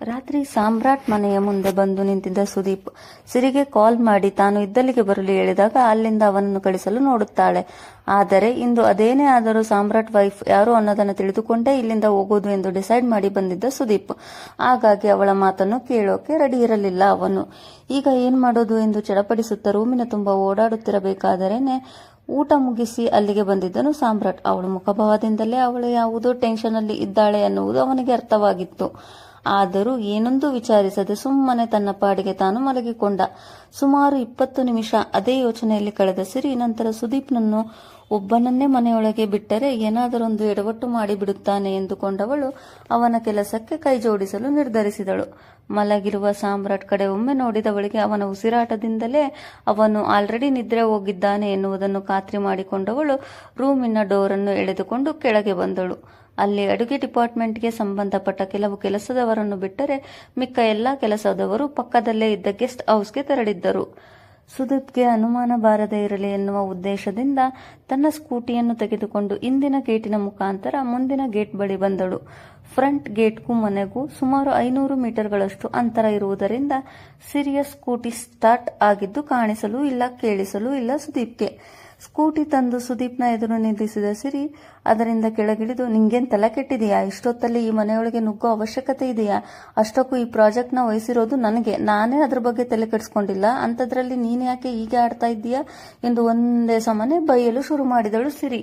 ರಾತ್ರಿ ಸಾಮ್ರಾಟ್ ಮನೆಯ ಮುಂದೆ ಬಂದು ನಿಂತಿದ್ದ ಸುದೀಪ್. ಸಿರಿಗೆ ಕಾಲ್ ಮಾಡಿ ತಾನು ಇದ್ದಲ್ಲಿಗೆ ಬರಲು ಹೇಳಿದಾಗ ಅಲ್ಲಿಂದ ಅವನನ್ನು ಕಳಿಸಲು ನೋಡುತ್ತಾಳೆ. ಆದರೆ ಇಂದು ಅದೇನೇ ಆದರೂ ಸಾಮ್ರಾಟ್ ವೈಫ್ ಯಾರು ಅನ್ನೋದನ್ನು ತಿಳಿದುಕೊಂಡೇ ಇಲ್ಲಿಂದ ಹೋಗೋದು ಎಂದು ಡಿಸೈಡ್ ಮಾಡಿ ಬಂದಿದ್ದ ಸುದೀಪ್. ಹಾಗಾಗಿ ಅವಳ ಮಾತನ್ನು ಕೇಳೋಕೆ ರೆಡಿ ಇರಲಿಲ್ಲ ಅವನು. ಈಗ ಏನ್ ಮಾಡೋದು ಎಂದು ಚಡಪಡಿಸುತ್ತಾ ರೂಮಿನ ತುಂಬಾ ಓಡಾಡುತ್ತಿರಬೇಕಾದರೇನೆ ಊಟ ಮುಗಿಸಿ ಅಲ್ಲಿಗೆ ಬಂದಿದ್ದನು ಸಾಮ್ರಾಟ್. ಅವಳ ಮುಖಭಾವದಿಂದಲೇ ಅವಳು ಯಾವುದೋ ಟೆನ್ಷನ್ ಅಲ್ಲಿ ಇದ್ದಾಳೆ ಅನ್ನುವುದು ಅವನಿಗೆ ಅರ್ಥವಾಗಿತ್ತು. ಆದರೂ ಏನೊಂದು ವಿಚಾರಿಸದೆ ಸುಮ್ಮನೆ ತನ್ನ ಪಾಡಿಗೆ ತಾನು ಮಲಗಿಕೊಂಡ. ಸುಮಾರು ಇಪ್ಪತ್ತು ನಿಮಿಷ ಅದೇ ಯೋಚನೆಯಲ್ಲಿ ಕಳೆದ ಸಿರಿ ನಂತರ ಸುದೀಪ್ನನ್ನು ಒಬ್ಬನನ್ನೇ ಮನೆಯೊಳಗೆ ಬಿಟ್ಟರೆ ಏನಾದರೊಂದು ಎಡವಟ್ಟು ಮಾಡಿಬಿಡುತ್ತಾನೆ ಎಂದುಕೊಂಡವಳು ಅವನ ಕೆಲಸಕ್ಕೆ ಕೈ ಜೋಡಿಸಲು ನಿರ್ಧರಿಸಿದಳು. ಮಲಗಿರುವ ಸಾಮ್ರಾಟ್ ಕಡೆ ಒಮ್ಮೆ ನೋಡಿದವಳಿಗೆ ಅವನ ಉಸಿರಾಟದಿಂದಲೇ ಅವನು ಆಲ್ರೆಡಿ ನಿದ್ರೆ ಹೋಗಿದ್ದಾನೆ ಎನ್ನುವುದನ್ನು ಖಾತ್ರಿ ಮಾಡಿಕೊಂಡವಳು ರೂಮಿನ ಡೋರನ್ನು ಎಳೆದುಕೊಂಡು ಕೆಳಗೆ ಬಂದಳು. ಅಲ್ಲಿ ಅಡುಗೆ ಡಿಪಾರ್ಟ್ಮೆಂಟ್ಗೆ ಸಂಬಂಧಪಟ್ಟ ಕೆಲವು ಕೆಲಸದವರನ್ನು ಬಿಟ್ಟರೆ ಮಿಕ್ಕ ಎಲ್ಲ ಕೆಲಸದವರು ಪಕ್ಕದಲ್ಲೇ ಇದ್ದ ಗೆಸ್ಟ್ ಹೌಸ್ಗೆ ತೆರಳಿದ್ದರು. ಸುದೀಪ್ಗೆ ಅನುಮಾನ ಬಾರದೇ ಇರಲಿ ಎನ್ನುವ ಉದ್ದೇಶದಿಂದ ತನ್ನ ಸ್ಕೂಟಿಯನ್ನು ತೆಗೆದುಕೊಂಡು ಇಂದಿನ ಗೇಟಿನ ಮುಖಾಂತರ ಮುಂದಿನ ಗೇಟ್ ಬಳಿ ಬಂದಳು. ಫ್ರಂಟ್ ಗೇಟ್ಗೂ ಮನೆಗೂ ಸುಮಾರು ಐನೂರು ಮೀಟರ್ಗಳಷ್ಟು ಅಂತರ ಇರುವುದರಿಂದ ಸಿರಿಯ ಸ್ಕೂಟಿ ಸ್ಟಾರ್ಟ್ ಆಗಿದ್ದು ಕಾಣಿಸಲು ಇಲ್ಲ, ಕೇಳಿಸಲು ಇಲ್ಲ ಸುದೀಪ್ಗೆ. ಸ್ಕೂಟಿ ತಂದು ಸುದೀಪ್ನ ಎದುರು ನಿಲ್ಲಿಸಿದ ಸಿರಿ, ಅದರಿಂದ ಕೆಳಗಿಳಿದು, ನಿಂಗೇನ್ ತಲೆ ಕೆಟ್ಟಿದೆಯಾ? ಇಷ್ಟೊತ್ತಲ್ಲಿ ಈ ಮನೆಯೊಳಗೆ ನುಗ್ಗೋ ಅವಶ್ಯಕತೆ ಇದೆಯಾ? ಅಷ್ಟಕ್ಕೂ ಈ ಪ್ರಾಜೆಕ್ಟ್ನ ವಹಿಸಿರೋದು ನನಗೆ. ನಾನೇ ಅದ್ರ ಬಗ್ಗೆ ತಲೆ ಕೆಡಿಸ್ಕೊಂಡಿಲ್ಲ. ಅಂಥದ್ರಲ್ಲಿ ನೀನು ಯಾಕೆ ಹೀಗೆ ಆಡ್ತಾ ಇದ್ದೀಯಾ? ಎಂದು ಒಂದೇ ಸಮನೆ ಬೈಯಲು ಶುರು ಮಾಡಿದಳು ಸಿರಿ.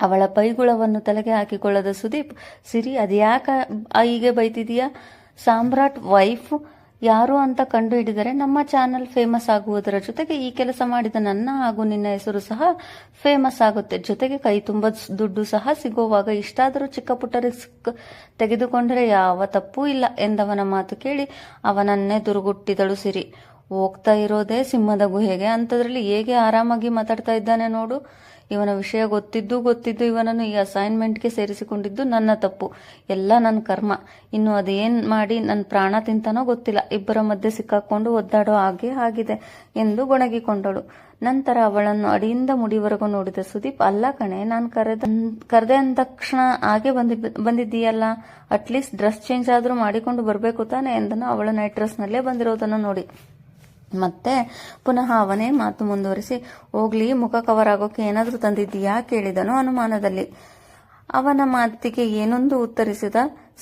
ಅವಳ ಪೈಗುಳವನ್ನು ತಲೆಗೆ ಹಾಕಿಕೊಳ್ಳದ ಸುದೀಪ್, ಸಿರಿ ಅದ್ಯಾಕ ಹೀಗೆ ಬೈತಿದೀಯಾ? ಸಾಮ್ರಾಟ್ ವೈಫ್ ಯಾರು ಅಂತ ಕಂಡು ಹಿಡಿದರೆ ನಮ್ಮ ಚಾನಲ್ ಫೇಮಸ್ ಆಗುವುದರ ಜೊತೆಗೆ ಈ ಕೆಲಸ ಮಾಡಿದ ನನ್ನ ಹಾಗೂ ನಿನ್ನ ಹೆಸರು ಸಹ ಫೇಮಸ್ ಆಗುತ್ತೆ. ಜೊತೆಗೆ ಕೈ ತುಂಬ ದುಡ್ಡು ಸಹ ಸಿಗುವಾಗ ಇಷ್ಟಾದರೂ ಚಿಕ್ಕ ಪುಟ್ಟ ರಿಸ್ಕ್ ತೆಗೆದುಕೊಂಡರೆ ಯಾವ ತಪ್ಪೂ ಇಲ್ಲ ಎಂದವನ ಮಾತು ಕೇಳಿ ಅವನನ್ನೇ ದುರುಗುಟ್ಟಿದಳು ಸಿರಿ. ಹೋಗ್ತಾ ಇರೋದೇ ಸಿಂಹದ ಗುಹೆಗೆ. ಅಂಥದ್ರಲ್ಲಿ ಹೇಗೆ ಆರಾಮಾಗಿ ಮಾತಾಡ್ತಾ ಇದ್ದಾನೆ ನೋಡು. ಇವನ ವಿಷಯ ಗೊತ್ತಿದ್ದು ಗೊತ್ತಿದ್ದು ಇವನನ್ನು ಈ ಅಸೈನ್ಮೆಂಟ್ಗೆ ಸೇರಿಸಿಕೊಂಡಿದ್ದು ನನ್ನ ತಪ್ಪು. ಎಲ್ಲ ನನ್ನ ಕರ್ಮ. ಇನ್ನು ಅದೇನ್ ಮಾಡಿ ನನ್ನ ಪ್ರಾಣ ತಿಂತಾನೋ ಗೊತ್ತಿಲ್ಲ. ಇಬ್ಬರ ಮಧ್ಯೆ ಸಿಕ್ಕಾಕೊಂಡು ಒದ್ದಾಡೋ ಹಾಗೆ ಆಗಿದೆ ಎಂದು ಗೊಣಗಿಕೊಂಡಳು. ನಂತರ ಅವಳನ್ನು ಅಡಿಯಿಂದ ಮುಡಿವರೆಗೂ ನೋಡಿದ ಸುದೀಪ್, ಅಲ್ಲ ಕಣೆ, ನಾನು ಕರೆದ, ಕರೆದೆ ಅಂದ ತಕ್ಷಣ ಹಾಗೆ ಬಂದಿ, ಬಂದಿದ್ದೀಯಲ್ಲ. ಅಟ್ಲೀಸ್ಟ್ ಡ್ರೆಸ್ ಚೇಂಜ್ ಆದರೂ ಮಾಡಿಕೊಂಡು ಬರಬೇಕು ತಾನೆ ಎಂದನು. ಅವಳ ನೈಟ್ ಡ್ರೆಸ್ನಲ್ಲೇ ಬಂದಿರೋದನ್ನು ನೋಡಿ. ಮತ್ತೆ ಪುನಃ ಅವನೇ ಮಾತು ಮುಂದುವರಿಸಿ, ಹೋಗ್ಲಿ, ಮುಖ ಕವರ್ ಆಗೋಕೆ ಏನಾದರೂ ತಂದಿದ್ದೀಯಾ? ಕೇಳಿದನು ಅನುಮಾನದಲ್ಲಿ. ಅವನ ಮಾತಿಗೆ ಏನೊಂದು ಉತ್ತರಿಸಿದ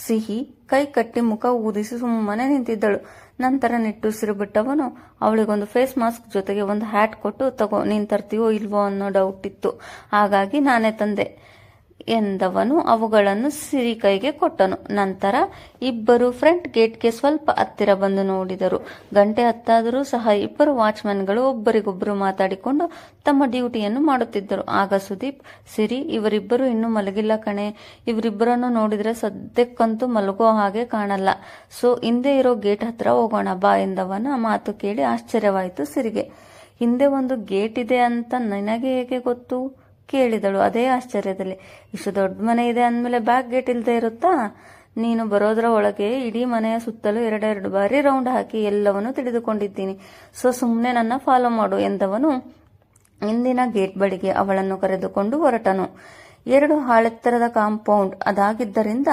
ಸಿಹಿ ಕೈ ಕಟ್ಟಿ ಮುಖ ಊದಿಸಿ ಸುಮ್ಮನೆ ನಿಂತಿದ್ದಳು. ನಂತರ ನಿಟ್ಟುಸಿರು ಬಿಟ್ಟವನು, ಅವಳಿಗೊಂದು ಫೇಸ್ ಮಾಸ್ಕ್ ಜೊತೆಗೆ ಒಂದು ಹ್ಯಾಟ್ ಕೊಟ್ಟು, ತಗೋ, ನೀನ್ ತರ್ತೀವೋ ಇಲ್ವೋ ಅನ್ನೋ ಡೌಟ್ ಇತ್ತು. ಹಾಗಾಗಿ ನಾನೇ ತಂದೆ. ಎಂದವನು ಅವುಗಳನ್ನು ಸಿರಿ ಕೈಗೆ ಕೊಟ್ಟನು. ನಂತರ ಇಬ್ಬರು ಫ್ರಂಟ್ ಗೇಟ್ಗೆ ಸ್ವಲ್ಪ ಹತ್ತಿರ ಬಂದು ನೋಡಿದರು. ಗಂಟೆ ಹತ್ತಾದರೂ ಸಹ ಇಬ್ಬರು ವಾಚ್ಮನ್ಗಳು ಒಬ್ಬರಿಗೊಬ್ಬರು ಮಾತಾಡಿಕೊಂಡು ತಮ್ಮ ಡ್ಯೂಟಿಯನ್ನು ಮಾಡುತ್ತಿದ್ದರು. ಆಗ ಸುದೀಪ್, ಸಿರಿ, ಇವರಿಬ್ಬರು ಇನ್ನೂ ಮಲಗಿಲ್ಲ ಕಣೆ. ಇವರಿಬ್ಬರನ್ನು ನೋಡಿದ್ರೆ ಸದ್ಯಕ್ಕಂತೂ ಮಲಗೋ ಹಾಗೆ ಕಾಣಲ್ಲ. ಸೊ, ಹಿಂದೆ ಇರೋ ಗೇಟ್ ಹತ್ರ ಹೋಗೋಣ ಬಾ ಎಂದವನ ಮಾತು ಕೇಳಿ ಆಶ್ಚರ್ಯವಾಯಿತು ಸಿರಿಗೆ. ಹಿಂದೆ ಒಂದು ಗೇಟ್ ಇದೆ ಅಂತ ನನಗೆ ಹೇಗೆ ಗೊತ್ತು? ಕೇಳಿದಳು ಅದೇ ಆಶ್ಚರ್ಯದಲ್ಲಿ. ಇಷ್ಟು ದೊಡ್ಡ ಮನೆ ಇದೆ ಅಂದಮೇಲೆ ಬ್ಯಾಕ್ ಗೇಟ್ ಇಲ್ಲದೆ ಇರುತ್ತಾ? ನೀನು ಬರೋದರ ಒಳಗೆ ಇಡೀ ಮನೆಯ ಸುತ್ತಲೂ ಎರಡೆರಡು ಬಾರಿ ರೌಂಡ್ ಹಾಕಿ ಎಲ್ಲವನ್ನೂ ತಿಳಿದುಕೊಂಡಿದ್ದೀನಿ. ಸೊ ಸುಮ್ಮನೆ ನನ್ನ ಫಾಲೋ ಮಾಡು ಎಂದವನು ಇಂದಿನ ಗೇಟ್ ಬಳಿಗೆ ಅವಳನ್ನು ಕರೆದುಕೊಂಡು ಹೊರಟನು. ಎರಡು ಹಾಳೆತ್ತರದ ಕಾಂಪೌಂಡ್ ಅದಾಗಿದ್ದರಿಂದ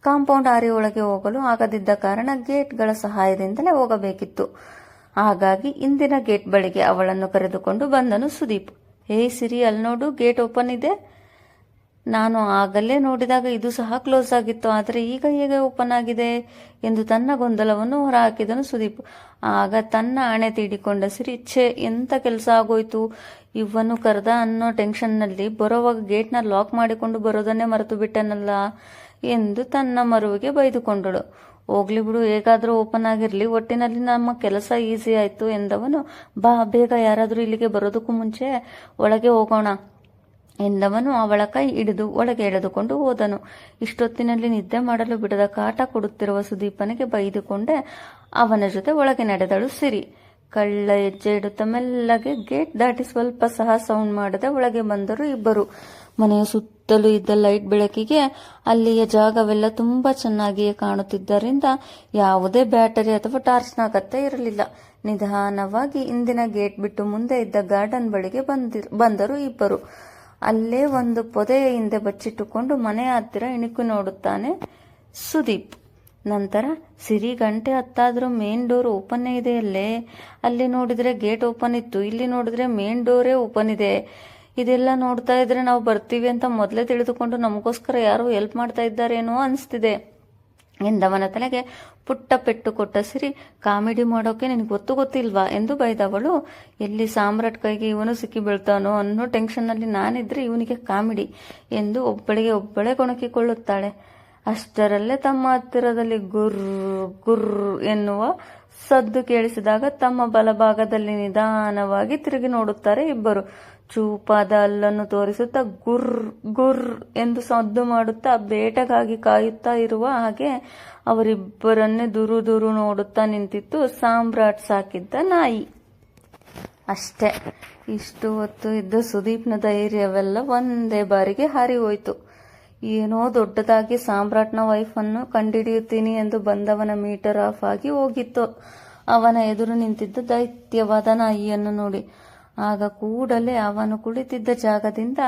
ಕಾಂಪೌಂಡ್ ಆರಿ ಹೋಗಲು ಆಗದಿದ್ದ ಕಾರಣ ಗೇಟ್ಗಳ ಸಹಾಯದಿಂದಲೇ ಹೋಗಬೇಕಿತ್ತು. ಹಾಗಾಗಿ ಇಂದಿನ ಗೇಟ್ ಬಳಿಗೆ ಅವಳನ್ನು ಕರೆದುಕೊಂಡು ಬಂದನು ಸುದೀಪ್. ಹೇ ಸಿರಿ ಅಲ್ಲಿ ನೋಡು, ಗೇಟ್ ಓಪನ್ ಇದೆ. ನಾನು ಆಗಲ್ಲೇ ನೋಡಿದಾಗ ಇದು ಸಹ ಕ್ಲೋಸ್ ಆಗಿತ್ತು. ಆದರೆ ಈಗ ಹೇಗೆ ಓಪನ್ ಆಗಿದೆ ಎಂದು ತನ್ನ ಗೊಂದಲವನ್ನು ಹೊರಹಾಕಿದನು ಸುದೀಪ್. ಆಗ ತನ್ನ ಹಣೆ ತೀಡಿಕೊಂಡ ಸಿರಿ, ಛೇ, ಎಂತ ಕೆಲಸ ಆಗೋಯ್ತು? ಇವನು ಕರೆದ ಅನ್ನೋ ಟೆನ್ಷನ್ನಲ್ಲಿ ಬರೋವಾಗ ಗೇಟ್ನ ಲಾಕ್ ಮಾಡಿಕೊಂಡು ಬರೋದನ್ನೇ ಮರೆತು ಬಿಟ್ಟನಲ್ಲ ಎಂದು ತನ್ನ ಮರುವಿಗೆ ಬೈದುಕೊಂಡಳು. ಹೋಗ್ಲಿ ಬಿಡು, ಹೇಗಾದರೂ ಓಪನ್ ಆಗಿರಲಿ. ಒಟ್ಟಿನಲ್ಲಿ ನಮ್ಮ ಕೆಲಸ ಈಸಿ ಆಯಿತು ಎಂದವನು, ಬಾ, ಬೇಗ ಯಾರಾದರೂ ಇಲ್ಲಿಗೆ ಬರೋದಕ್ಕೂ ಮುಂಚೆ ಒಳಗೆ ಹೋಗೋಣ ಎಂದವನು ಅವಳ ಕೈ ಹಿಡಿದು ಒಳಗೆ ಎಳೆದುಕೊಂಡು ಹೋದನು. ಇಷ್ಟೊತ್ತಿನಲ್ಲಿ ನಿದ್ದೆ ಮಾಡಲು ಬಿಡದ ಕಾಟ ಕೊಡುತ್ತಿರುವ ಸುದೀಪನಿಗೆ ಬೈದುಕೊಂಡೆ, ಅವನ ಜೊತೆ ಒಳಗೆ ನಡೆದಳು ಸಿರಿ. ಕಳ್ಳ ಹೆಜ್ಜೆ ಇಡುತ್ತ ಮೆಲ್ಲಗೆ ಗೇಟ್ ದಾಟಿ ಸ್ವಲ್ಪ ಸಹ ಸೌಂಡ್ ಮಾಡದೆ ಒಳಗೆ ಬಂದರು ಇಬ್ಬರು. ಮನೆಯ ಸುತ್ತಲೂ ಇದ್ದ ಲೈಟ್ ಬೆಳಕಿಗೆ ಅಲ್ಲಿಯ ಜಾಗವೆಲ್ಲ ತುಂಬಾ ಚೆನ್ನಾಗಿಯೇ ಕಾಣುತ್ತಿದ್ದರಿಂದ ಯಾವುದೇ ಬ್ಯಾಟರಿ ಅಥವಾ ಟಾರ್ಚ್ನ ಅಗತ್ಯ ಇರಲಿಲ್ಲ. ನಿಧಾನವಾಗಿ ಇಂದಿನ ಗೇಟ್ ಬಿಟ್ಟು ಮುಂದೆ ಇದ್ದ ಗಾರ್ಡನ್ ಬಳಿಗೆ ಬಂದಿ, ಬಂದರು ಇಬ್ಬರು. ಅಲ್ಲೇ ಒಂದು ಪೊದೆಯ ಹಿಂದೆ ಬಚ್ಚಿಟ್ಟುಕೊಂಡು ಮನೆ ಹತ್ತಿರ ಇಣುಕು ನೋಡುತ್ತಾನೆ ಸುದೀಪ್. ನಂತರ ಸಿರಿ ಗಂಟೆ ಹತ್ತಾದ್ರೂ ಮೇನ್ ಡೋರ್ ಓಪನ್ ಇದೆ ಅಲ್ಲೇ. ಅಲ್ಲಿ ನೋಡಿದ್ರೆ ಗೇಟ್ ಓಪನ್ ಇತ್ತು. ಇಲ್ಲಿ ನೋಡಿದ್ರೆ ಮೇನ್ ಡೋರೇ ಓಪನ್ ಇದೆ. ಇದೆಲ್ಲ ನೋಡ್ತಾ ಇದ್ರೆ ನಾವು ಬರ್ತೀವಿ ಅಂತ ಮೊದಲೇ ತಿಳಿದುಕೊಂಡು ನಮಗೋಸ್ಕರ ಯಾರೋ ಹೆಲ್ಪ್ ಮಾಡ್ತಾ ಇದ್ದಾರೇನೋ ಅನಿಸ್ತಿದೆ. ಎಂದವನ ತಲೆಗೆ ಪುಟ್ಟ ಪೆಟ್ಟು ಕೊಟ್ಟ ಸಿರಿ, ಕಾಮಿಡಿ ಮಾಡೋಕೆ ನಿನಗೆ ಗೊತ್ತು ಗೊತ್ತಿಲ್ವಾ ಎಂದು ಬೈದವಳು, ಎಲ್ಲಿ ಸಾಮ್ರಾಟ್ ಕೈಗೆ ಇವನು ಸಿಕ್ಕಿ ಬೀಳ್ತಾನೋ ಅನ್ನೋ ಟೆನ್ಷನ್ನಲ್ಲಿ ನಾನಿದ್ರೆ ಇವನಿಗೆ ಕಾಮಿಡಿ ಎಂದು ಒಬ್ಬಳಿಗೆ ಒಬ್ಬಳೇ ಕೊಣಕಿಕೊಳ್ಳುತ್ತಾಳೆ ಅಷ್ಟರಲ್ಲೇ ತಮ್ಮ ಹತ್ತಿರದಲ್ಲಿ ಗುರ್ ಗುರ್ ಎನ್ನುವ ಸದ್ದು ಕೇಳಿಸಿದಾಗ ತಮ್ಮ ಬಲಭಾಗದಲ್ಲಿ ನಿಧಾನವಾಗಿ ತಿರುಗಿ ನೋಡುತ್ತಾರೆ ಇಬ್ಬರು. ಚೂಪಾದ ಅಲ್ಲನ್ನು ತೋರಿಸುತ್ತಾ ಗುರ್ ಗುರ್ ಎಂದು ಸದ್ದು ಮಾಡುತ್ತಾ ಬೇಟೆಗಾಗಿ ಕಾಯುತ್ತಾ ಇರುವ ಹಾಗೆ ಅವರಿಬ್ಬರನ್ನೇ ದುರು ದುರು ನೋಡುತ್ತಾ ನಿಂತಿತ್ತು ಸಾಮ್ರಾಟ್ ಸಾಕಿದ್ದ ನಾಯಿ. ಅಷ್ಟೇ. ಇಷ್ಟು ಹೊತ್ತು ಇದ್ದ ಸುದೀಪ್ನ ಧೈರ್ಯವೆಲ್ಲ ಒಂದೇ ಬಾರಿಗೆ ಹಾರಿ ಹೋಯಿತು ಏನೋ ದೊಡ್ಡದಾಗಿ ಸಾಮ್ರಾಟ್ನ ವೈಫನ್ನು ಕಂಡಿಡಿಯುತ್ತೀನಿ ಎಂದು ಬಂದವನ ಮೀಟರ್ ಆಫ್ ಆಗಿ ಹೋಗಿತ್ತು. ಅವನ ಎದುರು ನಿಂತಿದ್ದ ದೈತ್ಯವಾದ ನಾಯಿಯನ್ನು ನೋಡಿ. ಆಗ ಕೂಡಲೇ ಅವನು ಕುಳಿತಿದ್ದ ಜಾಗದಿಂದ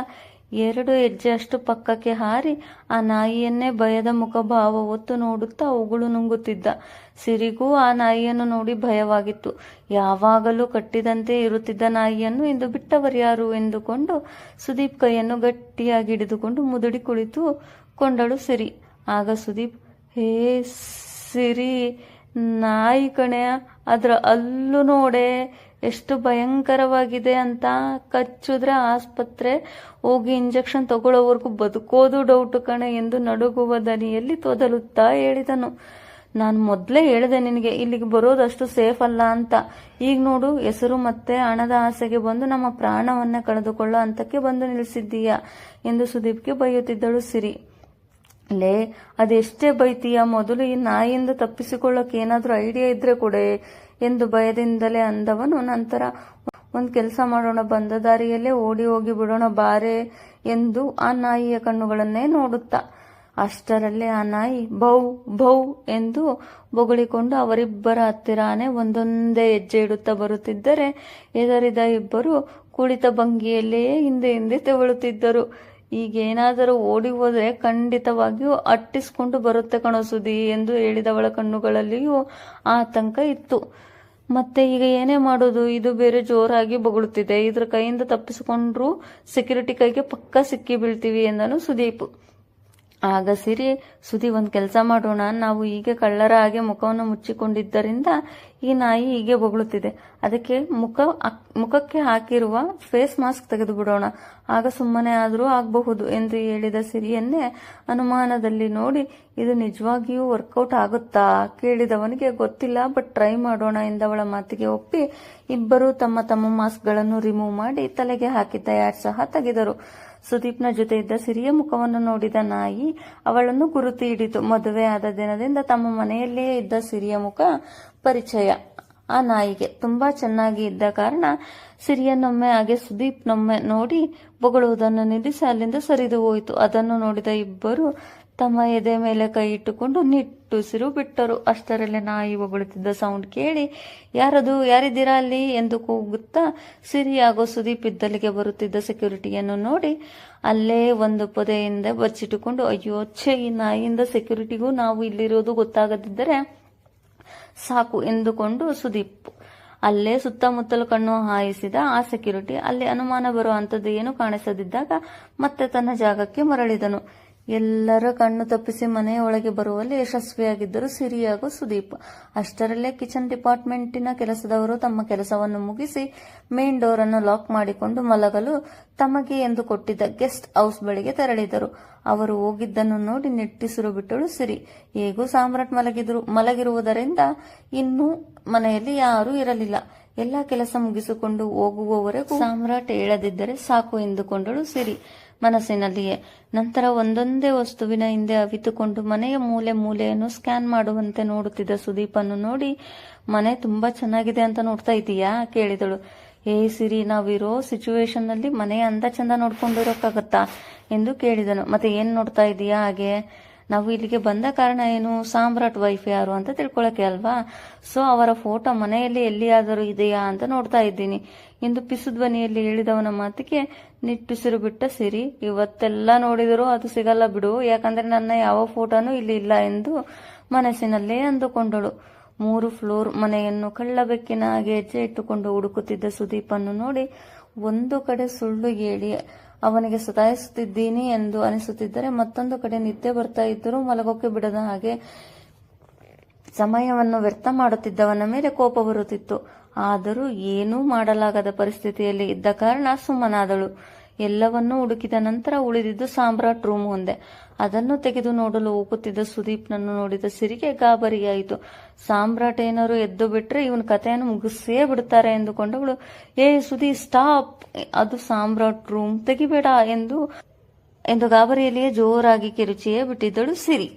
ಎರಡು ಹೆಜ್ಜೆಯಷ್ಟು ಪಕ್ಕಕ್ಕೆ ಹಾರಿ ಆ ನಾಯಿಯನ್ನೇ ಭಯದ ಮುಖಭಾವ ಹೊತ್ತು ನೋಡುತ್ತಾ ಉಗುಳು ನುಂಗುತ್ತಿದ್ದ. ಸಿರಿಗೂ ಆ ನಾಯಿಯನ್ನು ನೋಡಿ ಭಯವಾಗಿತ್ತು. ಯಾವಾಗಲೂ ಕಟ್ಟಿದಂತೆ ಇರುತ್ತಿದ್ದ ನಾಯಿಯನ್ನು ಇಂದು ಬಿಟ್ಟವರ್ಯಾರು ಎಂದುಕೊಂಡು ಸುದೀಪ್ ಕೈಯನ್ನು ಗಟ್ಟಿಯಾಗಿ ಹಿಡಿದುಕೊಂಡು ಮುದುಡಿ ಕುಳಿತು ಕೊಂಡಳು ಸಿರಿ. ಆಗ ಸುದೀಪ್, ಹೇ ಸಿರಿ, ನಾಯಿ ಕಣೆಯ ಅದರ ಅಲ್ಲೂ ನೋಡೆ ಎಷ್ಟು ಭಯಂಕರವಾಗಿದೆ ಅಂತ ಕಚ್ಚಿದ್ರೆ ಆಸ್ಪತ್ರೆ ಹೋಗಿ ಇಂಜೆಕ್ಷನ್ ತಗೊಳ್ಳೋವರೆಗೂ ಬದುಕೋದು ಡೌಟ್ ಕಣೆ ಎಂದು ನಡುಗುವ ದನಿಯಲ್ಲಿ ತೊದಲುತ್ತಾ ಹೇಳಿದನು. ನಾನು ಮೊದಲೇ ಹೇಳಿದೆ ನಿನಗೆ, ಇಲ್ಲಿಗೆ ಬರೋದಷ್ಟು ಸೇಫ್ ಅಲ್ಲ ಅಂತ. ಈಗ ನೋಡು, ಹೆಸರು ಮತ್ತೆ ಹಣದ ಆಸೆಗೆ ಬಂದು ನಮ್ಮ ಪ್ರಾಣವನ್ನೇ ಕಳೆದುಕೊಳ್ಳೋ ಹಂತಕ್ಕೆ ಬಂದು ನಿಲ್ಲಿಸಿದ್ದೀಯಾ ಎಂದು ಸುದೀಪ್ಗೆ ಬೈಯುತ್ತಿದ್ದಳು ಸಿರಿ. ಲೇ, ಅದೆಷ್ಟೇ ಬೈತೀಯ, ಮೊದಲು ಈ ನಾಯಿಯಿಂದ ತಪ್ಪಿಸಿಕೊಳ್ಳೋಕೆ ಏನಾದರೂ ಐಡಿಯಾ ಇದ್ರೆ ಕೊಡೆ. ಎಂದು ಭಯದಿಂದಲೇ ಅಂದವನು. ನಂತರ ಒಂದು ಕೆಲಸ ಮಾಡೋಣ ಬಂದ ದಾರಿಯಲ್ಲೇ ಓಡಿ ಹೋಗಿ ಬಿಡೋಣ ಬಾರೆ ಎಂದು ಆ ನಾಯಿಯ ಕಣ್ಣುಗಳನ್ನೇ ನೋಡುತ್ತಾ. ಅಷ್ಟರಲ್ಲೇ ಆ ನಾಯಿ ಬೌ ಬೌ ಎಂದು ಬೊಗಳಿಕೊಂಡು ಅವರಿಬ್ಬರ ಹತ್ತಿರಾನೇ ಒಂದೊಂದೇ ಹೆಜ್ಜೆ ಇಡುತ್ತಾ ಬರುತ್ತಿದ್ದರೆ ಎದರಿದ ಇಬ್ಬರು ಕುಳಿತ ಭಂಗಿಯಲ್ಲಿಯೇ ಹಿಂದೆ ಹಿಂದೆ ತೆವಳುತ್ತಿದ್ದರು. ಈಗೇನಾದರೂ ಓಡಿ ಹೋದರೆ ಖಂಡಿತವಾಗಿಯೂ ಅಟ್ಟಿಸ್ಕೊಂಡು ಬರುತ್ತೆ ಕಣೋ ಸುದಿ ಎಂದು ಹೇಳಿದವಳ ಕಣ್ಣುಗಳಲ್ಲಿಯೂ ಆತಂಕ ಇತ್ತು. ಮತ್ತೆ ಈಗ ಏನೇ ಮಾಡೋದು? ಇದು ಬೇರೆ ಜೋರಾಗಿ ಬೊಗಳುತ್ತಿದೆ. ಇದ್ರ ಕೈಯಿಂದ ತಪ್ಪಿಸಿಕೊಂಡ್ರು ಸೆಕ್ಯೂರಿಟಿ ಕೈಗೆ ಪಕ್ಕ ಸಿಕ್ಕಿ ಬೀಳ್ತೀವಿ ಎಂದನು ಸುದೀಪ್. ಆಗ ಸಿರಿ ಸುದಿ ಒಂದು ಕೆಲಸ ಮಾಡೋಣ. ನಾವು ಹೀಗೆ ಕಳ್ಳರ ಹಾಗೆ ಮುಖವನ್ನು ಮುಚ್ಚಿಕೊಂಡಿದ್ದರಿಂದ ಈ ನಾಯಿ ಹೀಗೆ ಬೊಗಳುತ್ತಿದೆ ಅದಕ್ಕೆ ಮುಖ ಮುಖಕ್ಕೆ ಹಾಕಿರುವ ಫೇಸ್ ಮಾಸ್ಕ್ ತೆಗೆದು ಬಿಡೋಣ ಆಗ ಸುಮ್ಮನೆ ಆದರೂ ಆಗಬಹುದು ಎಂದು ಹೇಳಿದ ಸಿರಿಯನ್ನೇ ಅನುಮಾನದಲ್ಲಿ ನೋಡಿ, ಇದು ನಿಜವಾಗಿಯೂ ವರ್ಕೌಟ್ ಆಗುತ್ತಾ ಕೇಳಿದವನಿಗೆ ಗೊತ್ತಿಲ್ಲ, ಬಟ್ ಟ್ರೈ ಮಾಡೋಣ ಎಂದವಳ ಮಾತಿಗೆ ಒಪ್ಪಿ ಇಬ್ಬರು ತಮ್ಮ ತಮ್ಮ ಮಾಸ್ಕ್ಗಳನ್ನು ರಿಮೂವ್ ಮಾಡಿ ತಲೆಗೆ ಹಾಕಿದ್ದ ಯಾಡ್ ಸಹ ತೆಗೆದರು. ಸುದೀಪ್ನ ಜೊತೆ ಇದ್ದ ಸಿರಿಯ ಮುಖವನ್ನು ನೋಡಿದ ನಾಯಿ ಅವಳನ್ನು ಗುರುತು ಹಿಡಿತು. ಮದುವೆ ಆದ ದಿನದಿಂದ ತಮ್ಮ ಮನೆಯಲ್ಲಿಯೇ ಇದ್ದ ಸಿರಿಯ ಮುಖ ಪರಿಚಯ. ಆ ನಾಯಿಗೆ ತುಂಬಾ ಚೆನ್ನಾಗಿ ಇದ್ದ ಕಾರಣ ಸಿರಿಯನ್ನೊಮ್ಮೆ ಹಾಗೆ ಸುದೀಪ್ನೊಮ್ಮೆ ನೋಡಿ ಬೊಗಳುವುದನ್ನು ನಿಲ್ಲಿಸಿ ಅಲ್ಲಿಂದ ಸರಿದು ಹೋಯಿತು. ಅದನ್ನು ನೋಡಿದ ಇಬ್ಬರು ತಮ್ಮ ಎದೆ ಮೇಲೆ ಕೈ ಇಟ್ಟುಕೊಂಡು ನಿಟ್ಟುಸಿರು ಬಿಟ್ಟರು. ಅಷ್ಟರಲ್ಲೇ ನಾಯಿ ಹೊಗಳುತ್ತಿದ್ದ ಸೌಂಡ್ ಕೇಳಿ, ಯಾರದು, ಯಾರಿದ್ದೀರಾ ಅಲ್ಲಿ? ಎಂದು ಕೂಗುತ್ತಾ ಸಿರಿಯಾಗೋ ಸುದೀಪ್ ಇದ್ದಲ್ಲಿಗೆ ಬರುತ್ತಿದ್ದ ಸೆಕ್ಯೂರಿಟಿಯನ್ನು ನೋಡಿ ಅಲ್ಲೇ ಒಂದು ಪೊದೆಯಿಂದ ಬಚ್ಚಿಟ್ಟುಕೊಂಡು ಅಯ್ಯೋ, ಛೇ, ಈ ನಾಯಿಯಿಂದ ಸೆಕ್ಯೂರಿಟಿಗೂ ನಾವು ಇಲ್ಲಿರೋದು ಗೊತ್ತಾಗದಿದ್ದರೆ ಸಾಕು, ಎಂದುಕೊಂಡು ಸುದೀಪ್ ಅಲ್ಲೇ ಸುತ್ತಮುತ್ತಲು ಕಣ್ಣು ಹಾಯಿಸಿದ ಆ ಸೆಕ್ಯೂರಿಟಿ ಅಲ್ಲಿ ಅನುಮಾನ ಬರುವಂಥದ್ದು ಏನು ಕಾಣಿಸದಿದ್ದಾಗ ಮತ್ತೆ ತನ್ನ ಜಾಗಕ್ಕೆ ಮರಳಿದನು. ಎಲ್ಲರ ಕಣ್ಣು ತಪ್ಪಿಸಿ ಮನೆಯ ಒಳಗೆ ಬರುವಲ್ಲಿ ಯಶಸ್ವಿಯಾಗಿದ್ದರು ಸಿರಿ ಹಾಗೂ ಸುದೀಪ್. ಅಷ್ಟರಲ್ಲೇ ಕಿಚನ್ ಡಿಪಾರ್ಟ್ಮೆಂಟಿನ ಕೆಲಸದವರು ತಮ್ಮ ಕೆಲಸವನ್ನು ಮುಗಿಸಿ ಮೇನ್ ಡೋರ್ ಅನ್ನು ಲಾಕ್ ಮಾಡಿಕೊಂಡು ಮಲಗಲು ತಮಗೆ ಎಂದು ಕೊಟ್ಟಿದ್ದ ಗೆಸ್ಟ್ ಹೌಸ್ ಬಳಿಗೆ ತೆರಳಿದರು. ಅವರು ಹೋಗಿದ್ದನ್ನು ನೋಡಿ ನಿಟ್ಟಿಸಿರು ಬಿಟ್ಟಳು ಸಿರಿ. ಹೇಗೂ ಸಾಮ್ರಾಟ್ ಮಲಗಿದ್ರು ಮಲಗಿರುವುದರಿಂದ ಇನ್ನೂ ಮನೆಯಲ್ಲಿ ಯಾರೂ ಇರಲಿಲ್ಲ. ಎಲ್ಲ ಕೆಲಸ ಮುಗಿಸಿಕೊಂಡು ಹೋಗುವವರೆಗೂ ಸಾಮ್ರಾಟ್ ಹೇಳದಿದ್ದರೆ ಸಾಕು ಎಂದುಕೊಂಡಳು ಸಿರಿ. ಮನಸ್ಸಿನಲ್ಲಿಯೇ ನಂತರ ಒಂದೊಂದೇ ವಸ್ತುವಿನ ಹಿಂದೆ ಅವಿತುಕೊಂಡು ಮನೆಯ ಮೂಲೆ ಮೂಲೆಯನ್ನು ಸ್ಕ್ಯಾನ್ ಮಾಡುವಂತೆ ನೋಡುತ್ತಿದ್ದ ಸುದೀಪನ್ನು ನೋಡಿ, ಮನೆ ತುಂಬಾ ಚೆನ್ನಾಗಿದೆ ಅಂತ ನೋಡ್ತಾ ಇದೀಯಾ ಕೇಳಿದಳು. ಏ ಸಿರಿ, ನಾವಿರೋ ಸಿಚುವೇಶನ್ನಲ್ಲಿ ಮನೆ ಅಂದ ಚಂದ ನೋಡ್ಕೊಂಡಿರೋಕ್ಕಾಗತ್ತಾ ಎಂದು ಕೇಳಿದನು. ಮತ್ತೆ ಏನ್ ನೋಡ್ತಾ ಇದೀಯಾ ಹಾಗೆ? ನಾವು ಇಲ್ಲಿಗೆ ಬಂದ ಕಾರಣ ಏನು? ಸಾಮ್ರಾಟ್ ವೈಫ್ ಯಾರು ಅಂತ ತಿಳ್ಕೊಳಕ್ಕೆ ಅಲ್ವಾ? ಸೊ ಅವರ ಫೋಟೋ ಮನೆಯಲ್ಲಿ ಎಲ್ಲಿಯಾದರೂ ಇದೆಯಾ ಅಂತ ನೋಡ್ತಾ ಇದ್ದೀನಿ. ಇಂದು ಪಿಸುಧ್ವನಿಯಲ್ಲಿ ಹೇಳಿದವನ ಮಾತಿಗೆ ನಿಟ್ಟುಸಿರು ಬಿಟ್ಟ ಸಿರಿ. ಇವತ್ತೆಲ್ಲ ನೋಡಿದರೂ ಅದು ಸಿಗಲ್ಲ ಬಿಡು. ಯಾಕಂದ್ರೆ ನನ್ನ ಯಾವ ಫೋಟೋನೂ ಇಲ್ಲಿ ಇಲ್ಲ ಎಂದು ಮನಸ್ಸಿನಲ್ಲೇ ಅಂದುಕೊಂಡಳು. ಮೂರು ಫ್ಲೋರ್ ಮನೆಯನ್ನು ಕಳ್ಳಬೆಕ್ಕಿನ ಹಾಗೆ ಹೆಜ್ಜೆ ಇಟ್ಟುಕೊಂಡು ಹುಡುಕುತ್ತಿದ್ದ ಸುದೀಪನ್ನು ನೋಡಿ ಒಂದು ಕಡೆ ಸುಳ್ಳು ಹೇಳಿ ಅವನಿಗೆ ಸತಾಯಿಸುತ್ತಿದ್ದೀನಿ ಎಂದು ಅನಿಸುತ್ತಿದ್ದರೆ ಮತ್ತೊಂದು ಕಡೆ ನಿದ್ದೆ ಬರ್ತಾ ಇದ್ದರೂ ಮಲಗೋಕೆ ಬಿಡದ ಹಾಗೆ ಸಮಯವನ್ನು ವ್ಯರ್ಥ ಮಾಡುತ್ತಿದ್ದವನ ಮೇಲೆ ಕೋಪ ಬರುತ್ತಿತ್ತು. ಆದರೂ ಏನೂ ಮಾಡಲಾಗದ ಪರಿಸ್ಥಿತಿಯಲ್ಲಿ ಇದ್ದ ಕಾರಣ ಸುಮ್ಮನಾದಳು. ಎಲ್ಲವನ್ನೂ ಹುಡುಕಿದ ನಂತರ ಉಳಿದಿದ್ದು ಸಾಮ್ರಾಟ್ ರೂಮ್ ಒಂದೆ. ಅದನ್ನು ತೆಗೆದು ನೋಡಲು ಹೋಗುತ್ತಿದ್ದ ಸುದೀಪ್ನನ್ನು ನೋಡಿದ ಸಿರಿಗೆ ಗಾಬರಿಯಾಯಿತು. ಸಾಮ್ರಾಟ್ ಏನಾರು ಎದ್ದು ಬಿಟ್ರೆ ಇವನ ಕಥೆಯನ್ನು ಮುಗಿಸೇ ಬಿಡ್ತಾರೆ ಎಂದುಕೊಂಡವಳು, ಏ ಸುದೀಪ್, ಸ್ಟಾಪ್! ಅದು ಸಾಮ್ರಾಟ್ ರೂಮ್. ತೆಗಿಬೇಡ ಎಂದು ಎಂದು ಗಾಬರಿಯಲ್ಲಿಯೇ ಜೋರಾಗಿ ಕಿರುಚಿಯೇ ಬಿಟ್ಟಿದ್ದಳು ಸಿರಿ.